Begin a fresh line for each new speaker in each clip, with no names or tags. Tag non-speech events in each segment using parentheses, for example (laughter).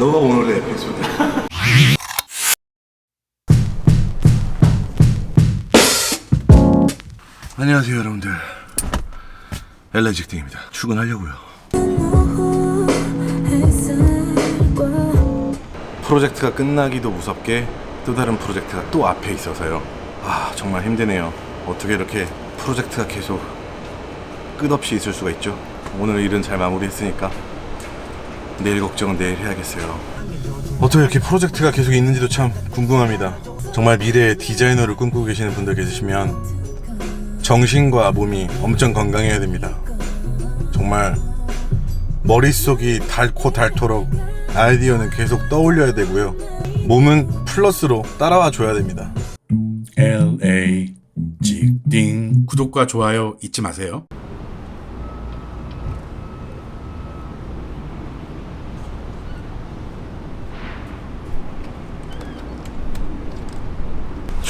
너가 오늘의 에피소드. (laughs) 안녕하세요 여러분들. 엘라 직딩입니다. 출근하려고요. 프로젝트가 끝나기도 무섭게 또 다른 프로젝트가 또 앞에 있어서요. 아 정말 힘드네요. 어떻게 이렇게 프로젝트가 계속 끝없이 있을 수가 있죠? 오늘 일은 잘 마무리했으니까 내일 걱정은 내일 해야겠어요. 어떻게 이렇게 프로젝트가 계속 있는지도 참 궁금합니다. 정말 미래의 디자이너를 꿈꾸고 계시는 분들 계시면 정신과 몸이 엄청 건강해야 됩니다. 정말 머릿속이 닳고 닳도록 아이디어는 계속 떠올려야 되고요. 몸은 플러스로 따라와 줘야 됩니다. LA 직딩
구독과 좋아요 잊지 마세요.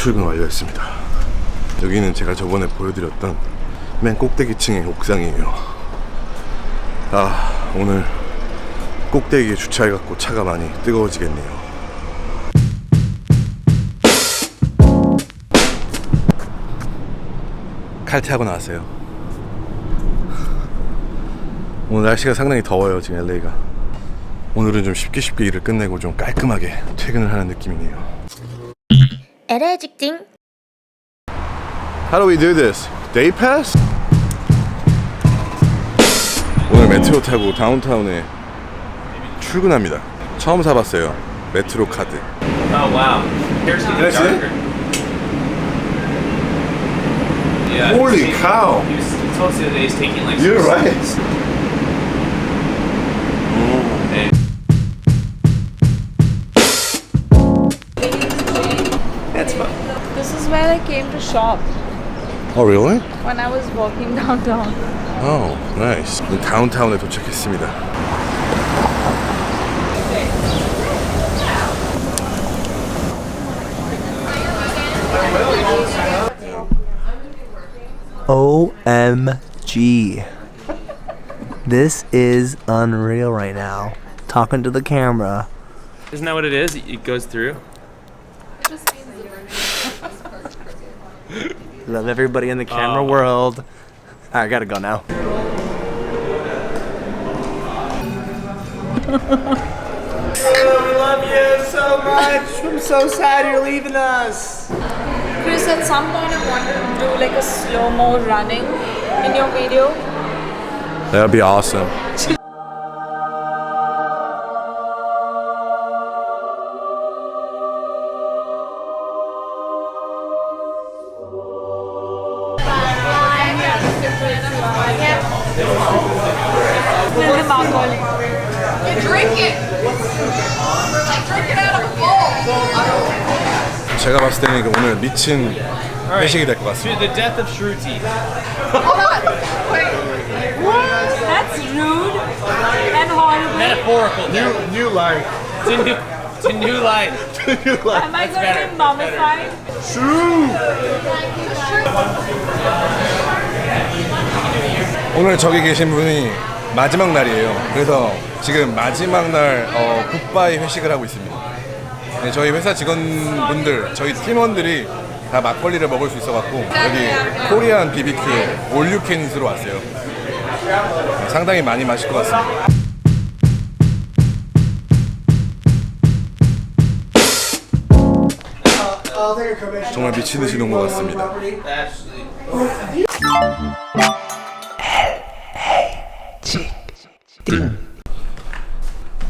출근 완료했습니다. 여기는 제가 저번에 보여드렸던 맨 꼭대기층의 옥상이에요. 아 오늘 꼭대기에 주차해갖고 차가 많이 뜨거워지겠네요. 칼퇴하고 나왔어요. 오늘 날씨가 상당히 더워요 지금 LA가. 오늘은 좀 쉽게 쉽게 일을 끝내고 좀 깔끔하게 퇴근을 하는 느낌이네요.
LA 직딩
How do we do this? Day pass? 오늘 메트로 타고 다운타운에 출근합니다. 처음 사봤어요. 메트로 카드.
Oh wow. Here's
I see it?
darker. Yeah.
Holy cow.
He, was, he told us the other day he's taking like.
You're right.
shop
Oh really?
when I was walking (laughs) downtown.
Oh, nice. 다운타운에 도착했습니다.
OMG. This is unreal right now. Talking to the camera.
Isn't that what it is? It goes through.
Love everybody in the camera oh. world. I gotta go now. we love you so much. I'm so sad you're leaving us.
Chris, at some point I want to do like a slow mo running in your video.
That'd be awesome. (laughs)
With the Marcoli.
제가 봤을 때는 이거 오늘 미친 회식이 될 것
To
같습니다.
the death of Shruti.
That's rude and horrible.
Metaphorical. New new life. To new to new life. (laughs)
Am I going to be mummified?
오늘 저기 계신 분이 마지막 날이에요. 그래서 지금 마지막 날 어, 굿바이 회식을 하고 있습니다. 네, 저희 회사 직원분들, 저희 팀원들이 다 막걸리를 먹을 수 있어갖고 여기 코리안 BBQ 올유캔으로 왔어요. 네, 상당히 많이 마실 것 같습니다. 정말 미친 듯이 논것 같습니다.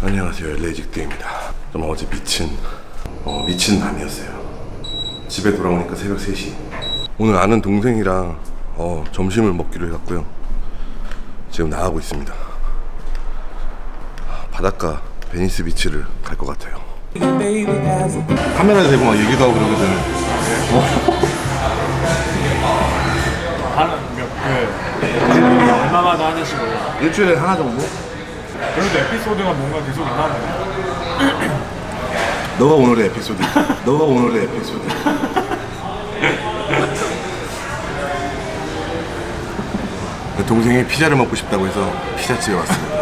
안녕하세요. 레직드입니다. 좀 어제 미친 어, 미친 밤이었어요. 집에 돌아오니까 새벽 3시. 오늘 아는 동생이랑 어, 점심을 먹기로 해갖고요. 지금 나가고 있습니다. 아, 바닷가 베니스 비치를 갈 것 같아요. 카메라 대고 막 얘기도 하고 그러거든 (laughs)
얼마마다 하나씩 올라.
일주일에 하나 정도?
그래도 에피소드가 뭔가 계속 있나 보네. (clears throat)
너가 오늘의 에피소드 너가 오늘의 에피소드 동생이 피자를 먹고 싶다고 해서 피자집에 왔습니다.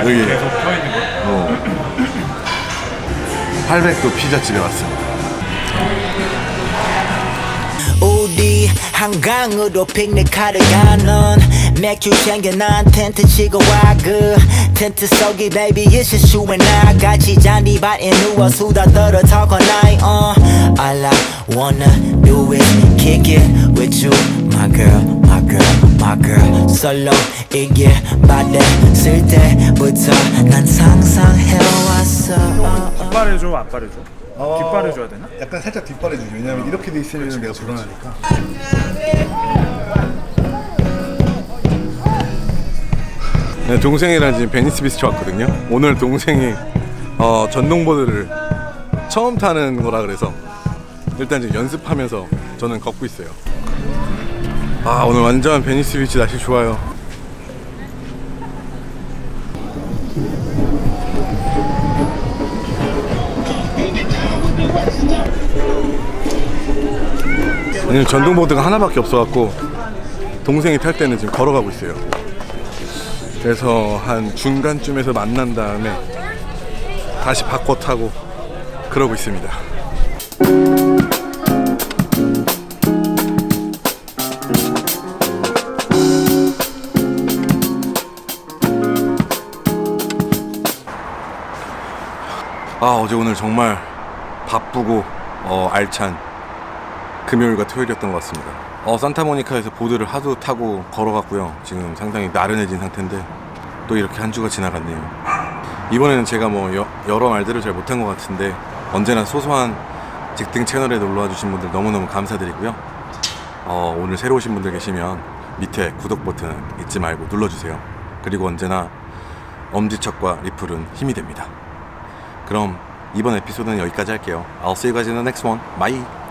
여기.
계속 켜 있는 거.
어, 800도 피자집에 왔습니다.
우리 한강으로 픽닉하러 가는 맥주 챙겨 난 텐트 치고 와그 텐트 속이 baby it's just you and I 같이 잔디밭에 누워 수다 떨어 talk all night uh. All I wanna do is kick it with you my girl my girl my girl solo 이게 받았을 때부터 난 상상해왔어
뒷발을 줘, 앞발을 줘? 뒷발을 줘야 되나?
약간 살짝 뒷발에 주죠. 왜냐면 이렇게 돼 있으면 내가 불안하니까. 네, 동생이랑 지금 베니스 비스트 왔거든요. 오늘 동생이 어, 전동보드를 처음 타는 거라 그래서 일단 지금 연습하면서 저는 걷고 있어요. 아 오늘 완전 베니스 비치 날씨 좋아요. 왜냐면 전동 보드가 하나밖에 없어갖고 동생이 탈 때는 지금 걸어가고 있어요. 그래서 한 중간쯤에서 만난 다음에 다시 바꿔 타고 그러고 있습니다. 아 어제 오늘 정말 바쁘고 어, 알찬 금요일과 토요일이었던 것 같습니다. 어, 산타모니카에서 보드를 하도 타고 걸어갔고요. 지금 상당히 나른해진 상태인데 또 이렇게 한 주가 지나갔네요. 이번에는 제가 뭐 여, 여러 말들을 잘 못한 것 같은데 언제나 소소한 직등 채널에 놀러와 주신 분들 너무너무 감사드리고요. 어, 오늘 새로 오신 분들 계시면 밑에 구독 버튼 잊지 말고 눌러주세요. 그리고 언제나 엄지척과 리플은 힘이 됩니다. 그럼 이번 에피소드는 여기까지 할게요. I'll see you guys in the next one. Bye.